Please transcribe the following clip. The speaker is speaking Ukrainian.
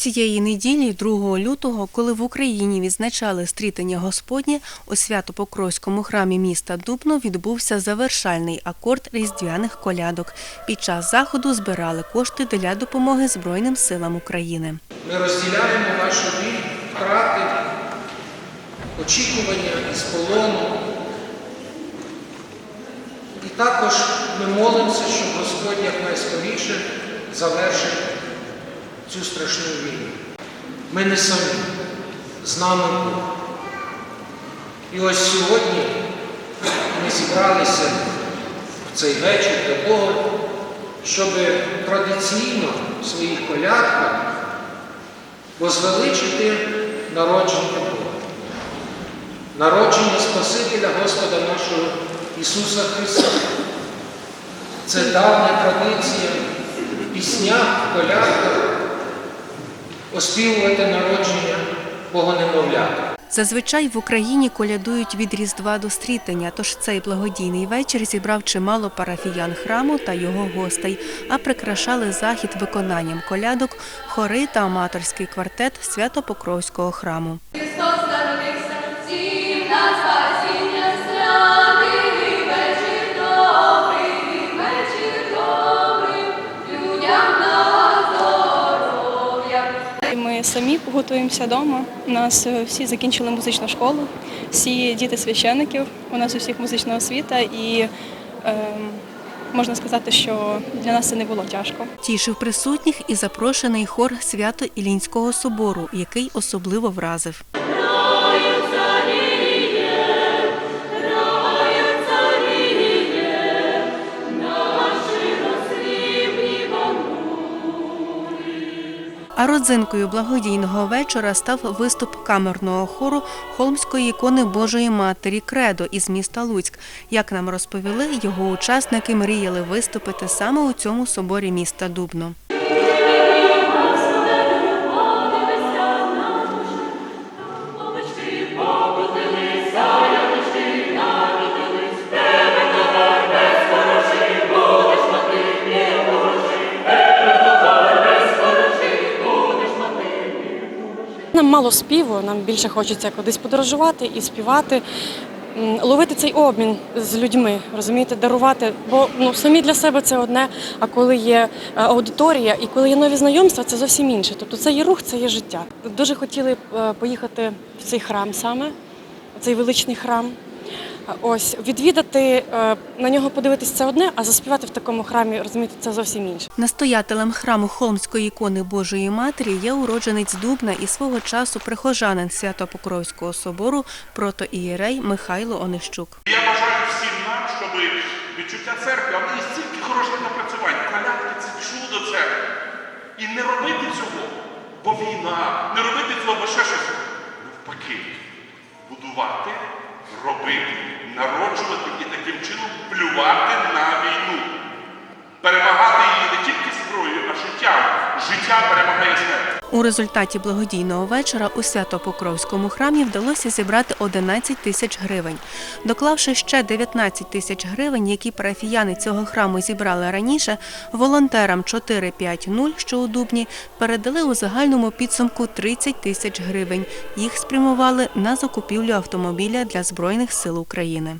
Цієї неділі, 2 лютого, коли в Україні відзначали стрітення Господнє, у Свято-Покровському храмі міста Дубно відбувся завершальний акорд різдвяних колядок. Під час заходу збирали кошти для допомоги Збройним силам України. Ми розділяємо вашу біль, втрати, очікування із полону. І також ми молимося, щоб Господь якнайскоріше завершив цю страшну війну. Ми не самі, з нами Бог. І ось сьогодні ми зібралися в цей вечір для того, щоб традиційно в своїх колядках возвеличити народження Бога, народження Спасителя Господа нашого Ісуса Христа. Це давня традиція в піснях, в колядках оспівувати народження Богонемовлята. Зазвичай в Україні колядують від Різдва до стрітення, тож цей благодійний вечір зібрав чимало парафіян храму та його гостей, а прикрашали захід виконанням колядок, хори та аматорський квартет Свято-Покровського храму. Христос народився, всім на самі готуємося вдома. У нас е, всі закінчили музичну школу, всі діти священиків, у нас у всіх музична освіта, і е, можна сказати, що для нас це не було тяжко. Тішив присутніх і запрошений хор Свято-Ілінського собору, який особливо вразив. А родзинкою благодійного вечора став виступ камерного хору Холмської ікони Божої Матері Кредо із міста Луцьк. Як нам розповіли, його учасники мріяли виступити саме у цьому соборі міста Дубно. Мало співу, нам більше хочеться кудись подорожувати і співати, ловити цей обмін з людьми, розумієте, дарувати. Бо ну самі для себе це одне. А коли є е, аудиторія і коли є нові знайомства, це зовсім інше. Тобто це є рух, це є життя. Дуже хотіли е, поїхати в цей храм саме, цей величний храм. Ось відвідати е, на нього подивитись це одне, а заспівати в такому храмі, розумієте, це зовсім інше. Настоятелем храму Холмської ікони Божої Матері є уродженець Дубна і свого часу прихожанин Свято-Покровського собору протоієрей Михайло Онищук. Я бажаю всім нам, щоб відчуття церкви, а в неї стільки хороших напрацювань. Колядки це чудо церкви. І не робити цього, бо війна, не робити цього, бо ще щось. Навпаки, будувати, робити, народжувати і таким чином плювати на війну. Перемагати Життя перемагає смерть. У результаті благодійного вечора у Свято-Покровському храмі вдалося зібрати 11 тисяч гривень. Доклавши ще 19 тисяч гривень, які парафіяни цього храму зібрали раніше, волонтерам 450, що у Дубні, передали у загальному підсумку 30 тисяч гривень. Їх спрямували на закупівлю автомобіля для Збройних сил України.